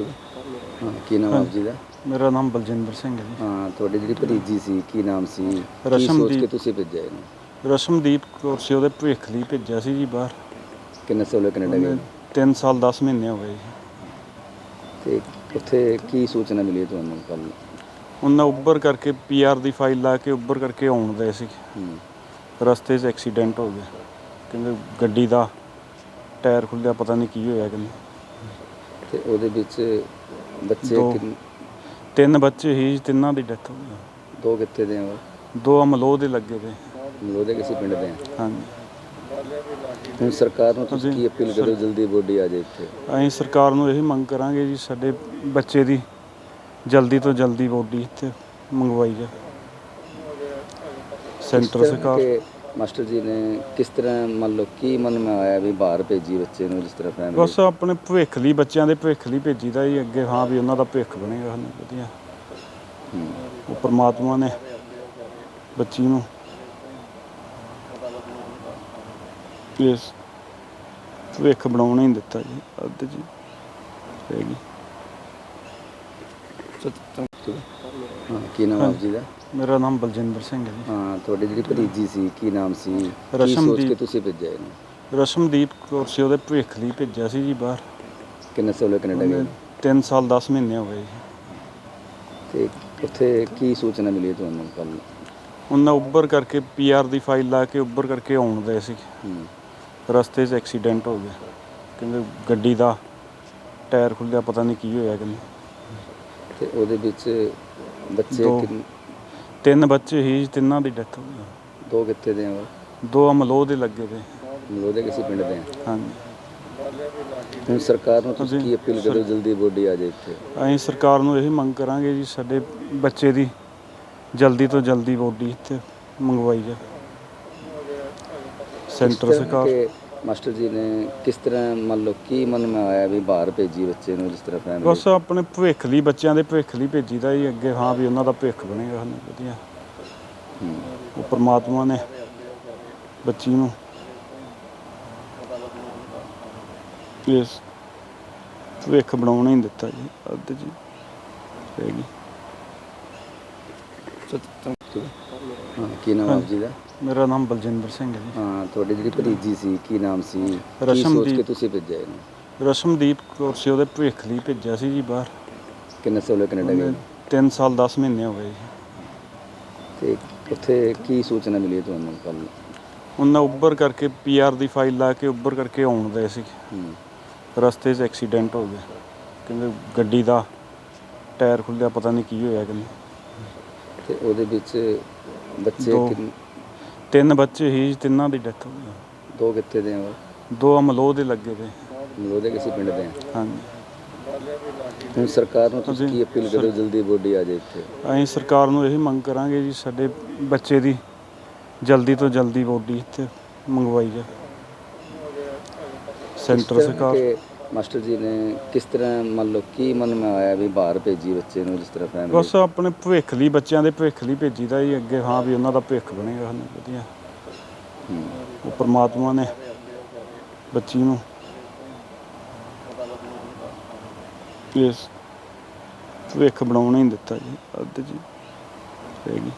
ਹਾਂ ਕੀ ਨਾਮ ਆਪ ਜੀ ਦਾ? ਮੇਰਾ ਨਾਮ ਬਲਜਿੰਦਰ ਸਿੰਘ ਹੈ ਹਾਂ ਤੁਹਾਡੀ ਜਿਹੜੀ ਭਤੀਜੀ ਸੀ ਕੀ ਨਾਮ ਸੀ? ਕੀ ਸੋਚ ਰਸ਼ਮਦੀਪ। ਕੇ ਤੁਸੀਂ ਭੇਜਿਆ ਇਹਨੂੰ? ਜੀ ਰਸ਼ਮਦੀਪ ਕੌਰ ਸੀ ਉਹਦੇ ਭਵਿੱਖ ਲਈ ਭੇਜਿਆ ਸੀ ਜੀ ਬਾਹਰ। ਕਿੰਨੇ ਸਾਲ ਕੈਨੇਡਾ ਗਏ 3 ਸਾਲ 10 ਮਹੀਨੇ ਹੋ ਗਏ ਜੀ। ਤੇ ਉੱਥੇ ਕੀ ਸੂਚਨਾ ਮਿਲੀ ਤੁਹਾਨੂੰ ਕੱਲ ਉਹਨਾਂ ਉੱਬਰ ਕਰਕੇ ਪੀਆਰ ਦੀ ਫਾਈਲ ਲਾ ਕੇ ਉੱਬਰ ਕਰਕੇ ਆਉਣ ਦੇ ਸੀ। ਰਸਤੇ 'ਚ ਐਕਸੀਡੈਂਟ ਹੋ ਗਿਆ। ਕਹਿੰਦੇ ਗੱਡੀ ਦਾ ਟਾਇਰ ਖੁੱਲਿਆ ਪਤਾ ਨਹੀਂ ਕੀ ਹੋਇਆ ਕਹਿੰਦੇ। ਤੇ ਉਹਦੇ ਵਿੱਚ ਬੱਚੇ ਦੋ। ਕਿੰਨ- ਤਿੰਨ ਬੱਚੇ ਜੀ, ਤਿੰਨਾਂ ਦੀ ਡੈਥ ਹੋ ਗਈ। ਦੋ ਕਿੱਥੇ ਦੇ ਆ ਉਹ? ਦੋ ਅਮਲੋਹ ਦੇ ਲੱਗੇ ਤੇ ਮਲੋਦੇ ਕਿਸੇ ਪਿੰਡ ਦੇ ਆ? ਹਾਂਜੀ। ਹੁਣ ਸਰਕਾਰ ਨੂੰ ਤੁਸੀਂ ਕੀ ਅਪੀਲ ਕਰੋ ਜਲਦੀ ਬੋਡੀ ਆ ਜਾਏ ਇੱਥੇ? ਅਸੀਂ ਸਰਕਾਰ ਨੂੰ ਇਹ ਮੰਗ ਕਰਾਂਗੇ ਜੀ ਸਾਡੇ ਬੱਚੇ ਦੀ ਜਲਦੀ ਤੋਂ ਜਲਦੀ ਬੋਡੀ ਇੱਥੇ ਮੰਗਵਾਈ ਜਾ ਸੈਂਟਰ ਸਰਕਾਰ। ਕਿ ਮਾਸਟਰ ਜੀ ਨੇ ਕਿਸ ਤਰ੍ਹਾਂ ਮੰਨ ਲਓ ਕੀ ਮਨ ਮੈਂ ਆਇਆ ਵੀ ਬਾਹਰ ਭੇਜੀ ਬੱਚੇ ਨੂੰ ਜਿਸ ਤਰ੍ਹਾਂ ਫੈਮਿਲੀ ਬਸ ਆਪਣੇ ਭਵਿੱਖ ਲਈ ਬੱਚਿਆਂ ਦੇ ਭਵਿੱਖ ਲਈ ਭੇਜੀਦਾ ਜੀ ਅੱਗੇ ਹਾਂ ਵੀ ਉਹਨਾਂ ਦਾ ਭਵਿੱਖ ਬਣੇਗਾ ਸਾਨੂੰ ਵਧੀਆ। ਉਹ ਪ੍ਰਮਾਤਮਾ ਨੇ ਬੱਚੀ ਨੂੰ ਇਸ ਭਵਿੱਖ ਬਣਾਉਣ ਹੀ ਦਿੱਤਾ ਜੀ ਅੱਧ ਜੀ। ਰਹਿ ਗਈ ਹਾਂ ਕੀ ਨਾਮ ਆਪ ਜੀ ਦਾ? ਮੇਰਾ ਨਾਮ ਬਲਜਿੰਦਰ ਸਿੰਘ ਹੈ ਜੀ। ਹਾਂ ਤੁਹਾਡੀ ਜਿਹੜੀ ਭਤੀਜੀ ਸੀ ਕੀ ਨਾਮ ਸੀ? ਕੀ ਸੋਚ ਰਸ਼ਮਦੀਪ। ਕੇ ਤੁਸੀਂ ਭੇਜਿਆ ਇਹਨੂੰ? ਰਸ਼ਮਦੀਪ ਕੌਰ ਸੀ ਉਹਦੇ ਭਵਿੱਖ ਲਈ ਭੇਜਿਆ ਸੀ ਜੀ ਬਾਹਰ। ਕਿੰਨੇ ਸਾਲ ਕੈਨੇਡਾ ਗਏ 3 ਸਾਲ 10 ਮਹੀਨੇ ਹੋ ਗਏ ਜੀ। ਤੇ ਉੱਥੇ ਕੀ ਸੂਚਨਾ ਮਿਲੀ ਤੁਹਾਨੂੰ ਕੱਲ ਉਹਨਾਂ ਉੱਬਰ ਕਰਕੇ ਪੀਆਰ ਦੀ ਫਾਈਲ ਲਾ ਕੇ ਉੱਬਰ ਕਰਕੇ ਆਉਣ ਦੇ ਸੀ। ਰਸਤੇ 'ਚ ਐਕਸੀਡੈਂਟ ਹੋ ਗਿਆ। ਕਹਿੰਦੇ ਗੱਡੀ ਦਾ ਟਾਇਰ ਖੁੱਲਿਆ ਪਤਾ ਨਹੀਂ ਕੀ ਹੋਇਆ ਕਹਿੰਦੇ। ਤੇ ਉਹਦੇ ਵਿੱਚ ਬੱਚੇ ਦੋ। ਕਿੰਨ- ਤਿੰਨ ਬੱਚੇ ਜੀ, ਤਿੰਨਾਂ ਦੀ ਡੈਥ ਹੋ ਗਈ। ਦੋ ਕਿੱਥੇ ਦੇ ਆ? ਦੋ ਅਮਲੋਹ ਦੇ ਲੱਗੇ ਤੇ ਮਲੋਦੇ ਕਿਸੇ ਪਿੰਡ ਦੇ ਆ? ਹਾਂਜੀ। ਹੁਣ ਸਰਕਾਰ ਨੂੰ ਤੁਸੀਂ ਕੀ ਅਪੀਲ ਕਰੋ ਜਲਦੀ ਬੋਡੀ ਆ ਜਾਏ ਇੱਥੇ। ਅਸੀਂ ਸਰਕਾਰ ਨੂੰ ਇਹ ਮੰਗ ਕਰਾਂਗੇ ਜੀ ਸਾਡੇ ਬੱਚੇ ਦੀ ਜਲਦੀ ਤੋਂ ਜਲਦੀ ਬੋਡੀ ਇੱਥੇ ਮੰਗਵਾਈ ਜਾ ਸੈਂਟਰ ਸਰਕਾਰ ਕਿ ਮਾਸਟਰ ਜੀ ਨੇ ਕਿਸ ਤਰ੍ਹਾਂ ਮੰਨ ਲਓ ਕੀ ਮਨ ਮੈਂ ਆਇਆ ਵੀ ਬਾਹਰ ਭੇਜੀ ਬੱਚੇ ਨੂੰ ਜਿਸ ਤਰ੍ਹਾਂ ਫੈਮਿਲੀ ਬਸ ਆਪਣੇ ਭਵਿੱਖ ਲਈ ਬੱਚਿਆਂ ਦੇ ਭਵਿੱਖ ਲਈ ਭੇਜੀਦਾ ਜੀ ਅੱਗੇ ਹਾਂ ਵੀ ਉਹਨਾਂ ਦਾ ਭਵਿੱਖ ਬਣੇਗਾ ਸਾਨੂੰ ਵਧੀਆ। ਉਹ ਪ੍ਰਮਾਤਮਾ ਨੇ ਬੱਚੀ ਨੂੰ ਇਸ ਭਵਿੱਖ ਬਣਾਉਣ ਹੀ ਦਿੱਤਾ ਜੀ ਅੱਧ ਜੀ ਰਹਿ ਗਈ। ਹਾਂ ਕੀ ਨਾਮ ਆਪ ਜੀ ਦਾ? ਮੇਰਾ ਨਾਮ ਬਲਜਿੰਦਰ ਸਿੰਘ ਹੈ ਜੀ। ਹਾਂ ਤੁਹਾਡੀ ਜਿਹੜੀ ਭਤੀਜੀ ਸੀ ਕੀ ਨਾਮ ਸੀ? ਕੀ ਸੋਚ ਰਸ਼ਮਦੀਪ। ਕੇ ਤੁਸੀਂ ਭੇਜਿਆ ਇਹਨੂੰ? ਰਸ਼ਮਦੀਪ ਕੌਰ ਸੀ ਉਹਦੇ ਭਵਿੱਖ ਲਈ ਭੇਜਿਆ ਸੀ ਜੀ ਬਾਹਰ। ਕਿੰਨੇ ਸਾਲ ਕੈਨੇਡਾ ਗਏ? 3 ਸਾਲ 10 ਮਹੀਨੇ ਹੋ ਗਏ ਜੀ। ਤੇ ਉੱਥੇ ਕੀ ਸੂਚਨਾ ਮਿਲੀ ਤੁਹਾਨੂੰ ਕੱਲ ਉਹਨਾਂ ਉੱਬਰ ਕਰਕੇ ਪੀਆਰ ਦੀ ਫਾਈਲ ਲਾ ਕੇ ਉੱਬਰ ਕਰਕੇ ਆਉਣ ਦੇ ਸੀ। ਰਸਤੇ 'ਚ ਐਕਸੀਡੈਂਟ ਹੋ ਗਿਆ। ਕਹਿੰਦੇ ਗੱਡੀ ਦਾ ਟਾਇਰ ਖੁੱਲਿਆ ਪਤਾ ਨਹੀਂ ਕੀ ਹੋਇਆ ਕਹਿੰਦੇ। ਤੇ ਉਹਦੇ ਵਿੱਚ ਬੱਚੇ ਦੋ। ਕਿੰਨ- ਤਿੰਨ ਬੱਚੇ ਜੀ, ਤਿੰਨਾਂ ਦੀ ਡੈਥ ਹੋ ਗਈ। ਦੋ ਕਿੱਥੇ ਦੇ ਆ ਉਹ? ਦੋ ਅਮਲੋਹ ਦੇ ਲੱਗੇ ਤੇ ਮਲੋਦੇ ਕਿਸੇ ਪਿੰਡ ਦੇ ਆ? ਹਾਂਜੀ। ਹੁਣ ਸਰਕਾਰ ਨੂੰ ਤੁਸੀਂ ਕੀ ਅਪੀਲ ਕਰੋ ਜਲਦੀ ਬੋਡੀ ਆ ਜਾਏ ਇੱਥੇ? ਅਸੀਂ ਸਰਕਾਰ ਨੂੰ ਇਹ ਮੰਗ ਕਰਾਂਗੇ ਜੀ ਸਾਡੇ ਬੱਚੇ ਦੀ ਜਲਦੀ ਤੋਂ ਜਲਦੀ ਬੋਡੀ ਇੱਥੇ ਮੰਗਵਾਈ ਜਾ ਸੈਂਟਰ ਸਰਕਾਰ। ਕਿ ਮਾਸਟਰ ਜੀ ਨੇ ਕਿਸ ਤਰ੍ਹਾਂ ਮੰਨ ਲਓ ਕੀ ਮਨ ਮੈਂ ਆਇਆ ਵੀ ਬਾਹਰ ਭੇਜੀ ਬੱਚੇ ਨੂੰ ਜਿਸ ਤਰ੍ਹਾਂ ਫੈਮਿਲੀ ਬਸ ਆਪਣੇ ਭਵਿੱਖ ਲਈ ਬੱਚਿਆਂ ਦੇ ਭਵਿੱਖ ਲਈ ਭੇਜੀਦਾ ਜੀ ਅੱਗੇ ਹਾਂ ਵੀ ਉਹਨਾਂ ਦਾ ਭਵਿੱਖ ਬਣੇਗਾ ਸਾਨੂੰ ਵਧੀਆ। ਉਹ ਪ੍ਰਮਾਤਮਾ ਨੇ ਬੱਚੀ ਨੂੰ ਇਸ ਭਵਿੱਖ ਬਣਾਉਣ ਹੀ ਦਿੱਤਾ ਜੀ ਅੱਧ ਜੀ। ਰਹਿ ਗਈ